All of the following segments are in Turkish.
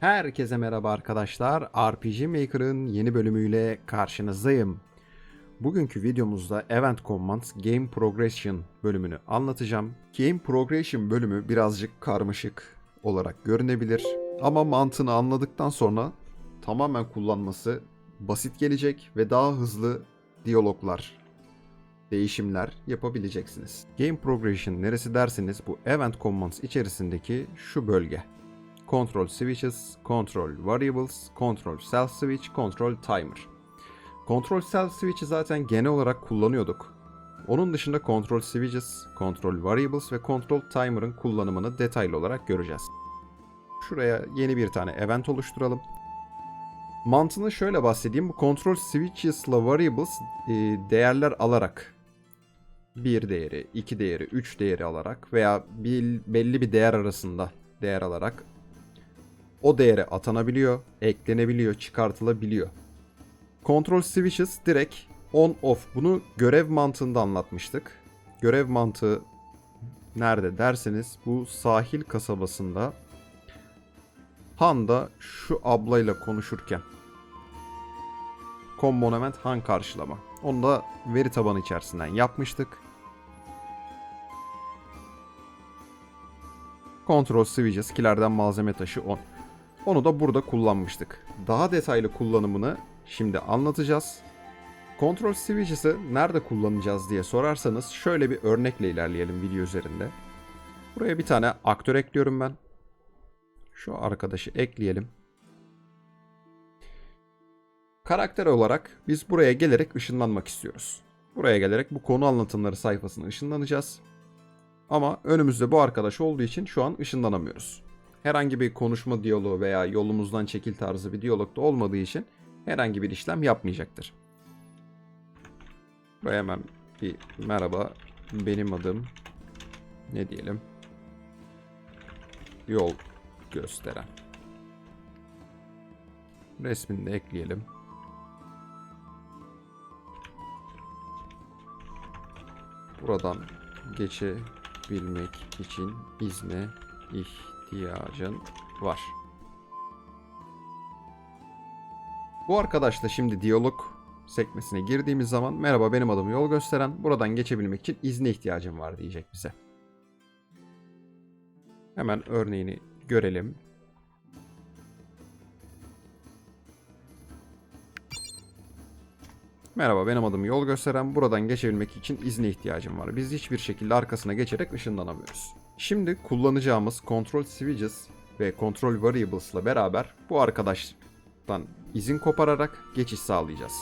Herkese merhaba arkadaşlar. RPG Maker'ın yeni bölümüyle karşınızdayım. Bugünkü videomuzda Event Commands Game Progression bölümünü anlatacağım. Game Progression bölümü birazcık karmaşık olarak görünebilir ama mantığını anladıktan sonra tamamen kullanması basit gelecek ve daha hızlı diyaloglar, değişimler yapabileceksiniz. Game Progression neresi derseniz bu Event Commands içerisindeki şu bölge. Control Switches, Control Variables, Control Self Switch, Control Timer. Control Self Switch'i zaten genel olarak kullanıyorduk. Onun dışında Control Switches, Control Variables ve Control Timer'ın kullanımını detaylı olarak göreceğiz. Şuraya yeni bir tane event oluşturalım. Mantığını şöyle bahsedeyim. Bu Control Switches'la Variables e, değerler alarak bir değeri, iki değeri, üç değeri alarak veya bir, belli bir değer arasında değer alarak o değere atanabiliyor, eklenebiliyor, çıkartılabiliyor. Control switches direkt on off. Bunu görev mantığında anlatmıştık. Görev mantığı nerede derseniz bu sahil kasabasında Han'da şu ablayla konuşurken Kombonement Han karşılama. Onu da veri tabanı içerisinden yapmıştık. Control switches kilerden malzeme taşı 10. Onu da burada kullanmıştık. Daha detaylı kullanımını şimdi anlatacağız. Control Switches'ı nerede kullanacağız diye sorarsanız şöyle bir örnekle ilerleyelim video üzerinde. Buraya bir tane aktör ekliyorum ben. Şu arkadaşı ekleyelim. Karakter olarak biz buraya gelerek ışınlanmak istiyoruz. Buraya gelerek bu konu anlatımları sayfasına ışınlanacağız. Ama önümüzde bu arkadaş olduğu için şu an ışınlanamıyoruz herhangi bir konuşma diyaloğu veya yolumuzdan çekil tarzı bir diyalog da olmadığı için herhangi bir işlem yapmayacaktır. Buraya hemen bir merhaba benim adım ne diyelim yol gösteren resmini de ekleyelim. Buradan geçebilmek için izne ihtiyacın var. Bu arkadaşla şimdi diyalog sekmesine girdiğimiz zaman merhaba benim adım yol gösteren buradan geçebilmek için izne ihtiyacım var diyecek bize. Hemen örneğini görelim. Merhaba benim adım yol gösteren buradan geçebilmek için izne ihtiyacım var. Biz hiçbir şekilde arkasına geçerek ışınlanamıyoruz. Şimdi kullanacağımız Control Switches ve Control Variables ile beraber bu arkadaştan izin kopararak geçiş sağlayacağız.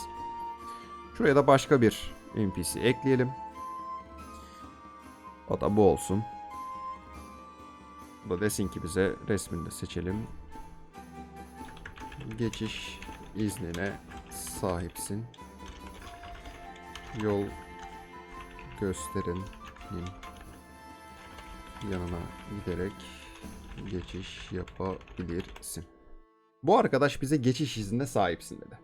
Şuraya da başka bir NPC ekleyelim. O da bu olsun. Bu da desin ki bize resmini de seçelim. Geçiş iznine sahipsin. Yol gösterenin yanına giderek geçiş yapabilirsin. Bu arkadaş bize geçiş iznine sahipsin dedi.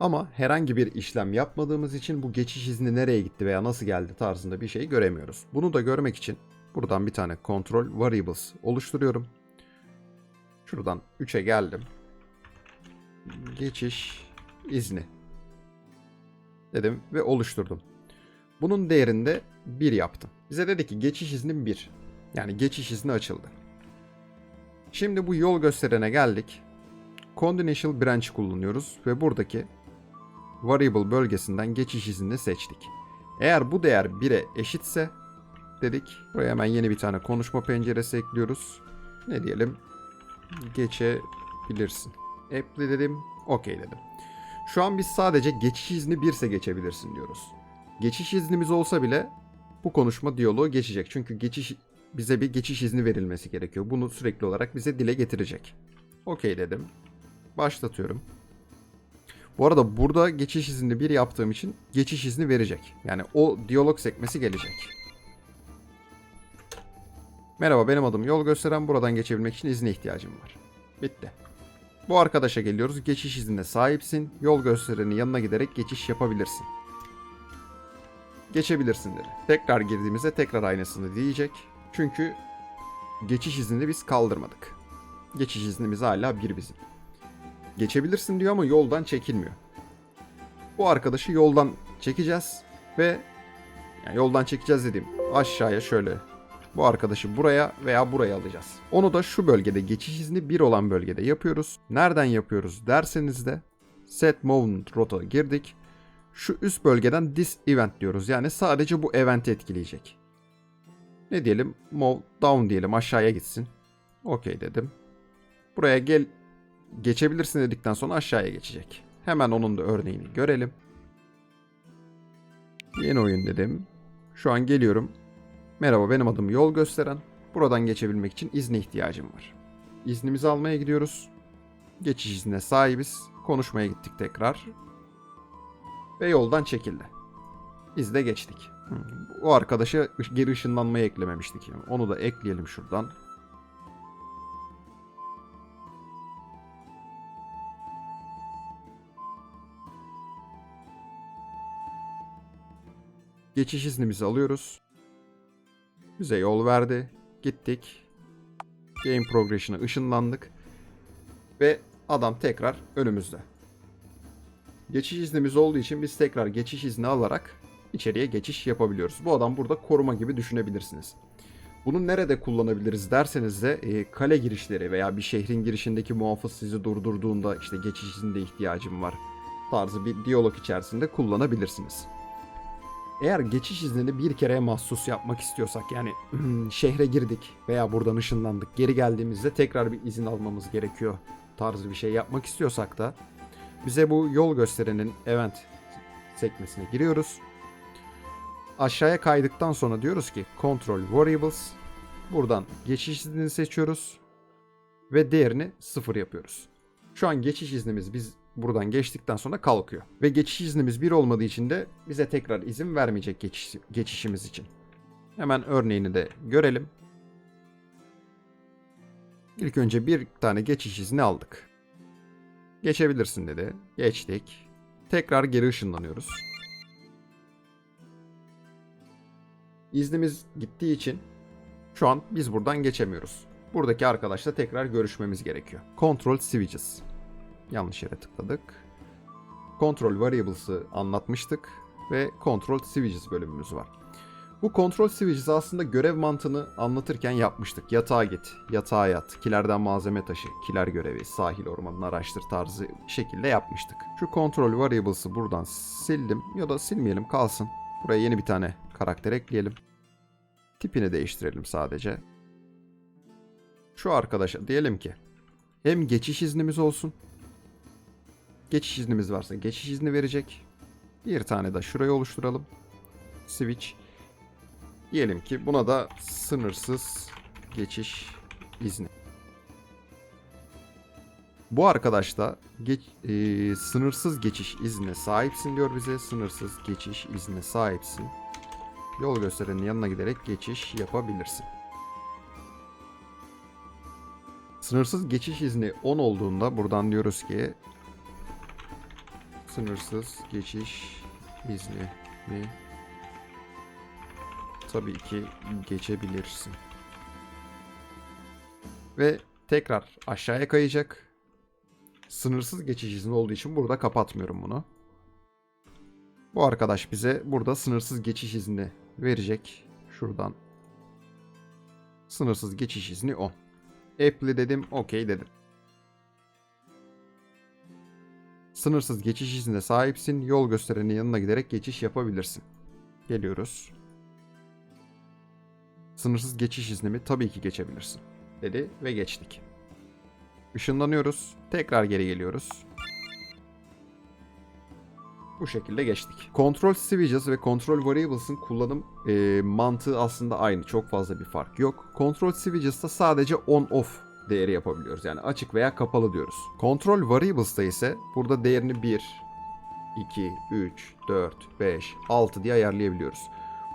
Ama herhangi bir işlem yapmadığımız için bu geçiş izni nereye gitti veya nasıl geldi tarzında bir şey göremiyoruz. Bunu da görmek için buradan bir tane control variables oluşturuyorum. Şuradan 3'e geldim. Geçiş izni dedim ve oluşturdum. Bunun değerinde 1 yaptım. Bize dedi ki geçiş iznim 1. Yani geçiş izni açıldı. Şimdi bu yol gösterene geldik. Conditionial branch kullanıyoruz ve buradaki variable bölgesinden geçiş iznini seçtik. Eğer bu değer 1'e eşitse dedik. Buraya hemen yeni bir tane konuşma penceresi ekliyoruz. Ne diyelim? Geçebilirsin. Apply dedim. OK dedim. Şu an biz sadece geçiş izni 1 ise geçebilirsin diyoruz. Geçiş iznimiz olsa bile bu konuşma diyaloğu geçecek. Çünkü geçiş bize bir geçiş izni verilmesi gerekiyor. Bunu sürekli olarak bize dile getirecek. Okey dedim. Başlatıyorum. Bu arada burada geçiş izni bir yaptığım için geçiş izni verecek. Yani o diyalog sekmesi gelecek. Merhaba benim adım yol gösteren buradan geçebilmek için izne ihtiyacım var. Bitti. Bu arkadaşa geliyoruz. Geçiş iznine sahipsin. Yol gösterenin yanına giderek geçiş yapabilirsin geçebilirsin dedi. Tekrar girdiğimizde tekrar aynısını diyecek. Çünkü geçiş iznini biz kaldırmadık. Geçiş iznimiz hala bir bizim. Geçebilirsin diyor ama yoldan çekilmiyor. Bu arkadaşı yoldan çekeceğiz ve yani yoldan çekeceğiz dediğim aşağıya şöyle bu arkadaşı buraya veya buraya alacağız. Onu da şu bölgede geçiş izni 1 olan bölgede yapıyoruz. Nereden yapıyoruz derseniz de set movement rota girdik. Şu üst bölgeden this event diyoruz. Yani sadece bu eventi etkileyecek. Ne diyelim? Move down diyelim aşağıya gitsin. Okey dedim. Buraya gel geçebilirsin dedikten sonra aşağıya geçecek. Hemen onun da örneğini görelim. Yeni oyun dedim. Şu an geliyorum. Merhaba benim adım yol gösteren. Buradan geçebilmek için izne ihtiyacım var. İznimizi almaya gidiyoruz. Geçiş iznine sahibiz. Konuşmaya gittik tekrar. Ve yoldan çekildi. Biz de geçtik. O arkadaşa geri ışınlanmayı eklememiştik. Onu da ekleyelim şuradan. Geçiş iznimizi alıyoruz. Bize yol verdi. Gittik. Game Progression'a ışınlandık. Ve adam tekrar önümüzde. Geçiş iznimiz olduğu için biz tekrar geçiş izni alarak içeriye geçiş yapabiliyoruz. Bu adam burada koruma gibi düşünebilirsiniz. Bunu nerede kullanabiliriz derseniz de e, kale girişleri veya bir şehrin girişindeki muhafız sizi durdurduğunda işte geçiş iznine ihtiyacım var tarzı bir diyalog içerisinde kullanabilirsiniz. Eğer geçiş iznini bir kereye mahsus yapmak istiyorsak yani şehre girdik veya buradan ışınlandık geri geldiğimizde tekrar bir izin almamız gerekiyor tarzı bir şey yapmak istiyorsak da bize bu yol gösterenin event sekmesine giriyoruz. Aşağıya kaydıktan sonra diyoruz ki Control Variables. Buradan geçiş iznini seçiyoruz. Ve değerini sıfır yapıyoruz. Şu an geçiş iznimiz biz buradan geçtikten sonra kalkıyor. Ve geçiş iznimiz bir olmadığı için de bize tekrar izin vermeyecek geçiş, geçişimiz için. Hemen örneğini de görelim. İlk önce bir tane geçiş izni aldık. Geçebilirsin dedi. Geçtik. Tekrar geri ışınlanıyoruz. İznimiz gittiği için şu an biz buradan geçemiyoruz. Buradaki arkadaşla tekrar görüşmemiz gerekiyor. Control Switches. Yanlış yere tıkladık. Control Variables'ı anlatmıştık ve Control Switches bölümümüz var. Bu Control Switches aslında görev mantığını anlatırken yapmıştık. Yatağa git, yatağa yat, kilerden malzeme taşı, kiler görevi, sahil ormanını araştır tarzı şekilde yapmıştık. Şu Control Variables'ı buradan sildim ya da silmeyelim kalsın. Buraya yeni bir tane karakter ekleyelim. Tipini değiştirelim sadece. Şu arkadaşa diyelim ki hem geçiş iznimiz olsun. Geçiş iznimiz varsa geçiş izni verecek. Bir tane de şurayı oluşturalım. Switch. Diyelim ki buna da sınırsız geçiş izni. Bu arkadaş da geç, e, sınırsız geçiş iznine sahipsin diyor bize. Sınırsız geçiş iznine sahipsin. Yol gösterenin yanına giderek geçiş yapabilirsin. Sınırsız geçiş izni 10 olduğunda buradan diyoruz ki sınırsız geçiş izni mi tabii ki geçebilirsin. Ve tekrar aşağıya kayacak. Sınırsız geçiş izni olduğu için burada kapatmıyorum bunu. Bu arkadaş bize burada sınırsız geçiş izni verecek. Şuradan. Sınırsız geçiş izni 10. Apply dedim, okey dedim. Sınırsız geçiş iznine sahipsin. Yol gösterenin yanına giderek geçiş yapabilirsin. Geliyoruz. Sınırsız geçiş iznimi tabii ki geçebilirsin. Dedi ve geçtik. Işınlanıyoruz. Tekrar geri geliyoruz. Bu şekilde geçtik. Control Switches ve Control Variables'ın kullanım e, mantığı aslında aynı. Çok fazla bir fark yok. Control Switches'ta sadece on-off değeri yapabiliyoruz. Yani açık veya kapalı diyoruz. Control Variables'ta ise burada değerini 1, 2, 3, 4, 5, 6 diye ayarlayabiliyoruz.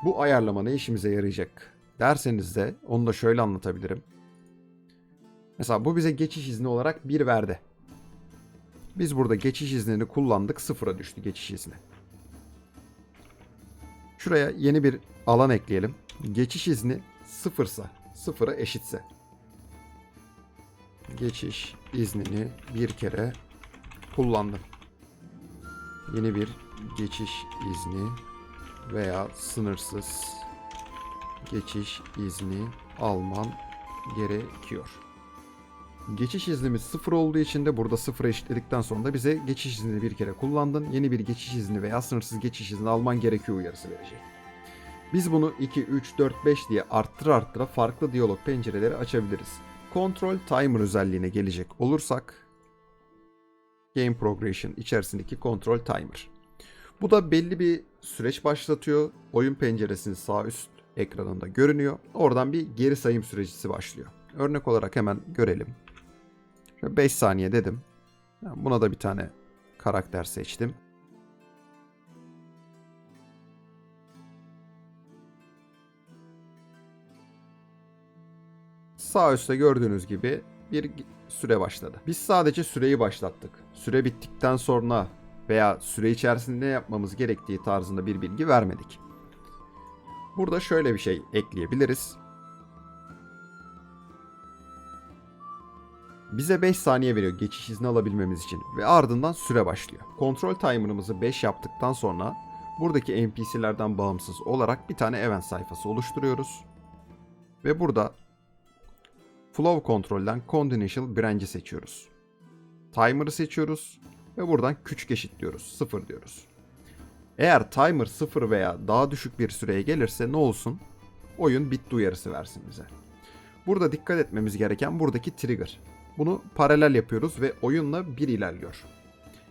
Bu ayarlama ne işimize yarayacak derseniz de onu da şöyle anlatabilirim. Mesela bu bize geçiş izni olarak 1 verdi. Biz burada geçiş iznini kullandık. Sıfıra düştü geçiş izni. Şuraya yeni bir alan ekleyelim. Geçiş izni sıfırsa, sıfıra eşitse. geçiş iznini bir kere kullandın. Yeni bir geçiş izni veya sınırsız geçiş izni alman gerekiyor. Geçiş iznimiz sıfır olduğu için de burada sıfıra eşitledikten sonra da bize geçiş iznini bir kere kullandın. Yeni bir geçiş izni veya sınırsız geçiş izni alman gerekiyor uyarısı verecek. Biz bunu 2, 3, 4, 5 diye arttıra arttıra farklı diyalog pencereleri açabiliriz. Control Timer özelliğine gelecek olursak Game Progression içerisindeki Control Timer. Bu da belli bir süreç başlatıyor. Oyun penceresinin sağ üst ekranında görünüyor. Oradan bir geri sayım sürecisi başlıyor. Örnek olarak hemen görelim. Şöyle 5 saniye dedim. Buna da bir tane karakter seçtim. Sağ üstte gördüğünüz gibi bir süre başladı. Biz sadece süreyi başlattık. Süre bittikten sonra veya süre içerisinde ne yapmamız gerektiği tarzında bir bilgi vermedik. Burada şöyle bir şey ekleyebiliriz. Bize 5 saniye veriyor geçiş izni alabilmemiz için ve ardından süre başlıyor. Kontrol timer'ımızı 5 yaptıktan sonra buradaki NPC'lerden bağımsız olarak bir tane event sayfası oluşturuyoruz. Ve burada Flow Control'den Continental Branch'i seçiyoruz. Timer'ı seçiyoruz ve buradan küçük eşitliyoruz. 0 diyoruz. Eğer timer 0 veya daha düşük bir süreye gelirse ne olsun? Oyun bitti uyarısı versin bize. Burada dikkat etmemiz gereken buradaki trigger. Bunu paralel yapıyoruz ve oyunla bir ilerliyor.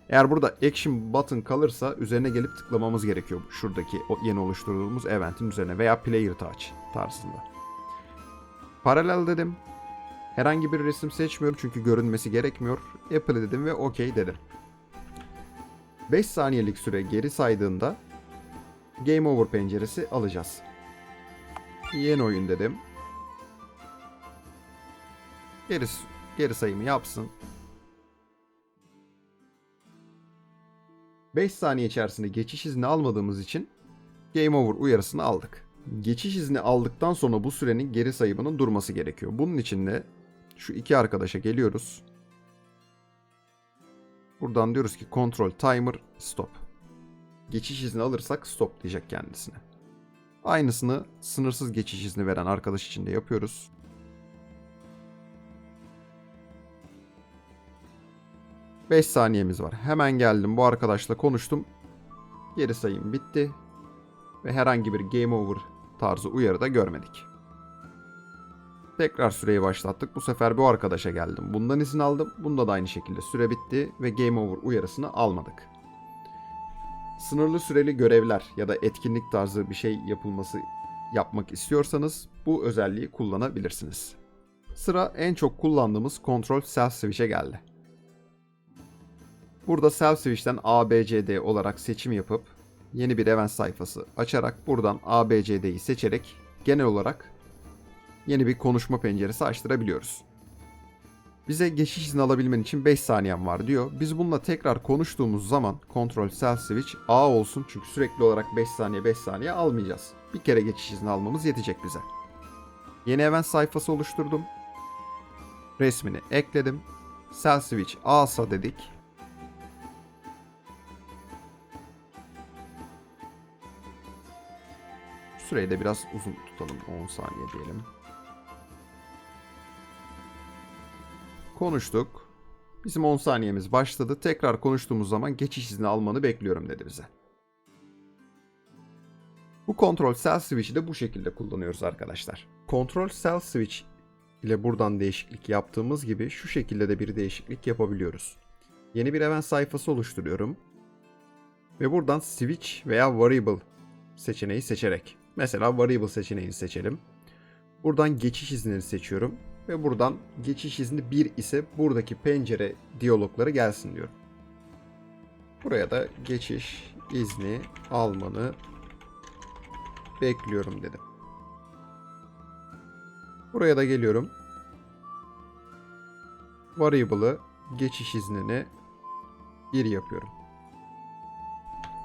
Eğer burada action button kalırsa üzerine gelip tıklamamız gerekiyor. Şuradaki yeni oluşturduğumuz eventin üzerine veya player touch tarzında. Paralel dedim. Herhangi bir resim seçmiyorum çünkü görünmesi gerekmiyor. Apple dedim ve OK dedim. 5 saniyelik süre geri saydığında Game Over penceresi alacağız. Yeni oyun dedim. Geri, geri sayımı yapsın. 5 saniye içerisinde geçiş izni almadığımız için Game Over uyarısını aldık. Geçiş izni aldıktan sonra bu sürenin geri sayımının durması gerekiyor. Bunun için de şu iki arkadaşa geliyoruz. Buradan diyoruz ki Control Timer Stop. Geçiş izni alırsak stop diyecek kendisine. Aynısını sınırsız geçiş izni veren arkadaş için de yapıyoruz. Beş saniyemiz var. Hemen geldim bu arkadaşla konuştum. Geri sayım bitti. Ve herhangi bir game over tarzı uyarı da görmedik. Tekrar süreyi başlattık. Bu sefer bu arkadaşa geldim. Bundan izin aldım. Bunda da aynı şekilde süre bitti ve game over uyarısını almadık. Sınırlı süreli görevler ya da etkinlik tarzı bir şey yapılması yapmak istiyorsanız bu özelliği kullanabilirsiniz. Sıra en çok kullandığımız Control Self Switch'e geldi. Burada Self Switch'ten ABCD olarak seçim yapıp yeni bir event sayfası açarak buradan ABCD'yi seçerek genel olarak yeni bir konuşma penceresi açtırabiliyoruz. Bize geçiş izni alabilmen için 5 saniyen var diyor. Biz bununla tekrar konuştuğumuz zaman Control Self Switch A olsun çünkü sürekli olarak 5 saniye 5 saniye almayacağız. Bir kere geçiş izni almamız yetecek bize. Yeni event sayfası oluşturdum. Resmini ekledim. Self Switch A'sa dedik. Süreyi de biraz uzun tutalım. 10 saniye diyelim. Konuştuk. Bizim 10 saniyemiz başladı. Tekrar konuştuğumuz zaman geçiş izni almanı bekliyorum dedi bize. Bu Control Self Switch'i de bu şekilde kullanıyoruz arkadaşlar. Control Self Switch ile buradan değişiklik yaptığımız gibi şu şekilde de bir değişiklik yapabiliyoruz. Yeni bir event sayfası oluşturuyorum. Ve buradan Switch veya Variable seçeneği seçerek. Mesela Variable seçeneğini seçelim. Buradan geçiş iznini seçiyorum ve buradan geçiş izni 1 ise buradaki pencere diyalogları gelsin diyorum. Buraya da geçiş izni almanı bekliyorum dedim. Buraya da geliyorum. Variable'ı geçiş iznini 1 yapıyorum.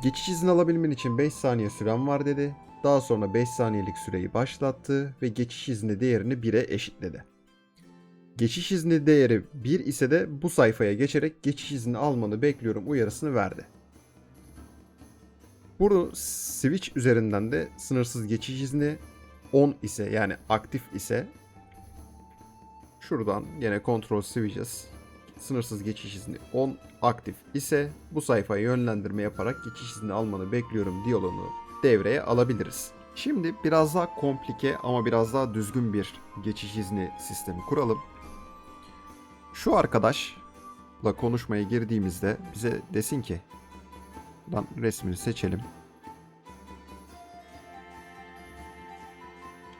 Geçiş izni alabilmen için 5 saniye süren var dedi. Daha sonra 5 saniyelik süreyi başlattı ve geçiş izni değerini 1'e eşitledi. Geçiş izni değeri 1 ise de bu sayfaya geçerek geçiş izni almanı bekliyorum uyarısını verdi. Bunu switch üzerinden de sınırsız geçiş izni 10 ise yani aktif ise şuradan yine kontrol switches sınırsız geçiş izni 10 aktif ise bu sayfaya yönlendirme yaparak geçiş izni almanı bekliyorum diyaloğunu devreye alabiliriz. Şimdi biraz daha komplike ama biraz daha düzgün bir geçiş izni sistemi kuralım. Şu arkadaşla konuşmaya girdiğimizde bize desin ki buradan resmini seçelim.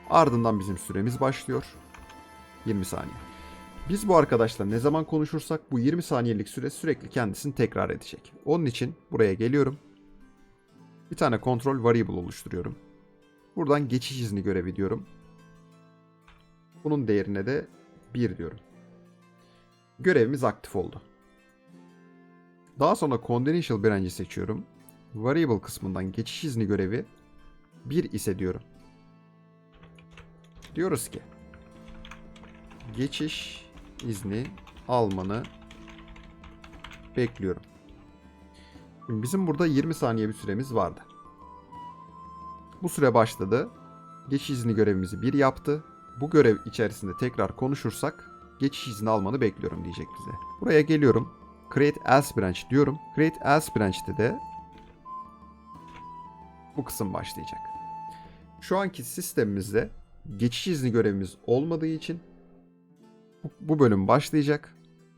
Ardından bizim süremiz başlıyor. 20 saniye. Biz bu arkadaşla ne zaman konuşursak bu 20 saniyelik süre sürekli kendisini tekrar edecek. Onun için buraya geliyorum. Bir tane kontrol variable oluşturuyorum. Buradan geçiş izni görevi diyorum. Bunun değerine de 1 diyorum. Görevimiz aktif oldu. Daha sonra Confidential Branch'i seçiyorum. Variable kısmından geçiş izni görevi 1 ise diyorum. Diyoruz ki geçiş izni almanı bekliyorum. Şimdi bizim burada 20 saniye bir süremiz vardı. Bu süre başladı. Geçiş izni görevimizi bir yaptı. Bu görev içerisinde tekrar konuşursak geçiş izni almanı bekliyorum diyecek bize. Buraya geliyorum. Create else branch diyorum. Create else branch'te de bu kısım başlayacak. Şu anki sistemimizde geçiş izni görevimiz olmadığı için bu- bölüm başlayacak.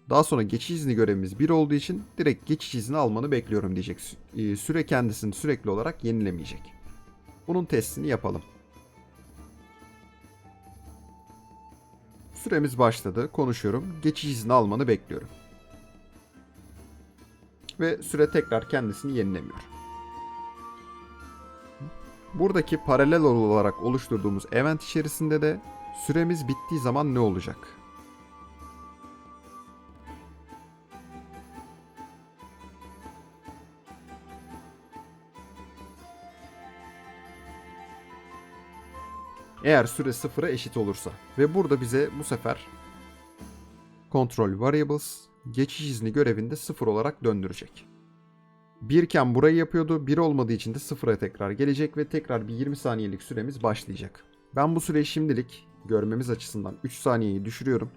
Daha sonra geçiş izni görevimiz 1 olduğu için direkt geçiş izni almanı bekliyorum diyecek. E, Süre kendisini sürekli olarak yenilemeyecek. Bunun testini yapalım. Süremiz başladı. Konuşuyorum. Geçiş izni almanı bekliyorum. Ve süre tekrar kendisini yenilemiyor. Buradaki paralel olarak oluşturduğumuz event içerisinde de süremiz bittiği zaman ne olacak? Eğer süre sıfıra eşit olursa ve burada bize bu sefer control variables geçiş izni görevinde sıfır olarak döndürecek. Birken burayı yapıyordu. Bir olmadığı için de sıfıra tekrar gelecek ve tekrar bir 20 saniyelik süremiz başlayacak. Ben bu süreyi şimdilik görmemiz açısından 3 saniyeyi düşürüyorum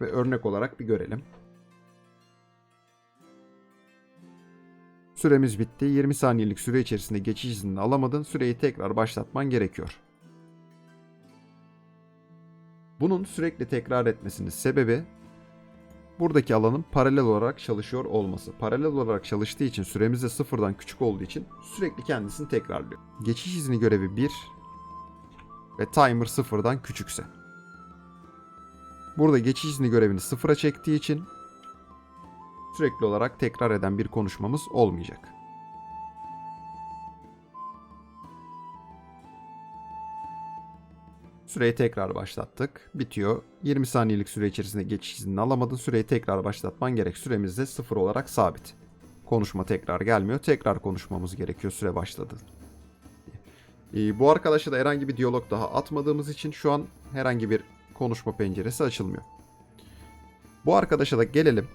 ve örnek olarak bir görelim. Süremiz bitti. 20 saniyelik süre içerisinde geçiş iznini alamadın. Süreyi tekrar başlatman gerekiyor. Bunun sürekli tekrar etmesinin sebebi buradaki alanın paralel olarak çalışıyor olması. Paralel olarak çalıştığı için süremiz de sıfırdan küçük olduğu için sürekli kendisini tekrarlıyor. Geçiş izni görevi 1 ve timer sıfırdan küçükse. Burada geçiş izni görevini sıfıra çektiği için sürekli olarak tekrar eden bir konuşmamız olmayacak. Süreyi tekrar başlattık. Bitiyor. 20 saniyelik süre içerisinde geçiş iznini alamadın. Süreyi tekrar başlatman gerek. Süremiz de sıfır olarak sabit. Konuşma tekrar gelmiyor. Tekrar konuşmamız gerekiyor süre başladı. Ee, bu arkadaşa da herhangi bir diyalog daha atmadığımız için şu an herhangi bir konuşma penceresi açılmıyor. Bu arkadaşa da gelelim.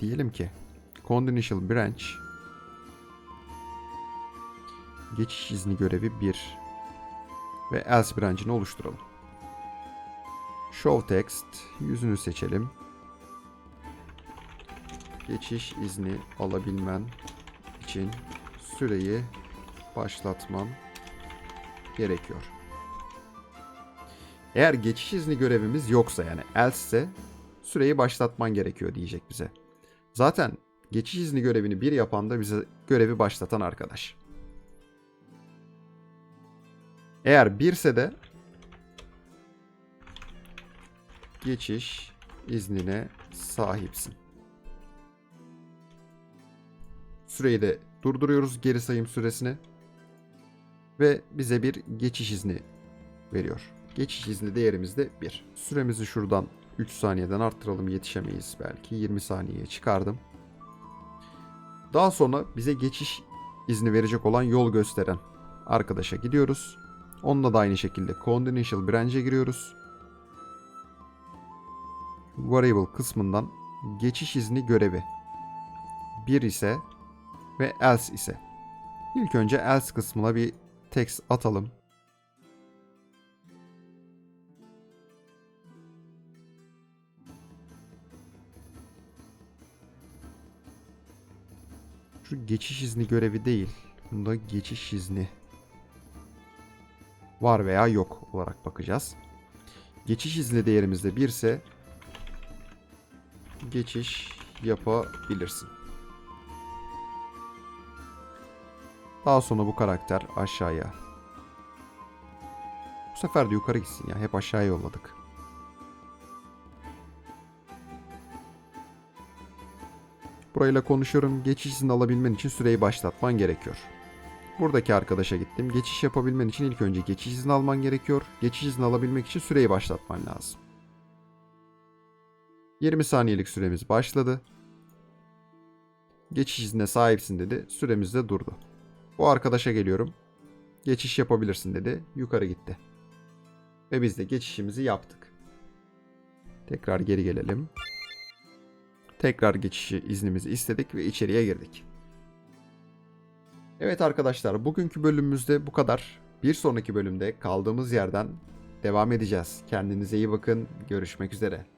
Diyelim ki Confidential Branch geçiş izni görevi 1 ve else branch'ini oluşturalım. Show text yüzünü seçelim. Geçiş izni alabilmen için süreyi başlatman gerekiyor. Eğer geçiş izni görevimiz yoksa yani else süreyi başlatman gerekiyor diyecek bize. Zaten geçiş izni görevini bir yapan da bize görevi başlatan arkadaş. Eğer birse de geçiş iznine sahipsin. Süreyi de durduruyoruz geri sayım süresini. Ve bize bir geçiş izni veriyor. Geçiş izni değerimiz de 1. Süremizi şuradan 3 saniyeden arttıralım yetişemeyiz belki. 20 saniyeye çıkardım. Daha sonra bize geçiş izni verecek olan yol gösteren arkadaşa gidiyoruz. Onunla da aynı şekilde Confidential Branch'e giriyoruz. variable kısmından geçiş izni görevi 1 ise ve else ise. İlk önce else kısmına bir text atalım. Şu geçiş izni görevi değil. Bunda geçiş izni var veya yok olarak bakacağız. Geçiş izni değerimizde 1 ise geçiş yapabilirsin. Daha sonra bu karakter aşağıya. Bu sefer de yukarı gitsin ya. Hep aşağıya yolladık. Burayla konuşuyorum. Geçiş izni alabilmen için süreyi başlatman gerekiyor. Buradaki arkadaşa gittim. Geçiş yapabilmen için ilk önce geçiş izni alman gerekiyor. Geçiş izni alabilmek için süreyi başlatman lazım. 20 saniyelik süremiz başladı. Geçiş iznine sahipsin dedi. Süremiz de durdu. Bu arkadaşa geliyorum. Geçiş yapabilirsin dedi. Yukarı gitti. Ve biz de geçişimizi yaptık. Tekrar geri gelelim. Tekrar geçişi iznimizi istedik ve içeriye girdik. Evet arkadaşlar bugünkü bölümümüzde bu kadar. Bir sonraki bölümde kaldığımız yerden devam edeceğiz. Kendinize iyi bakın. Görüşmek üzere.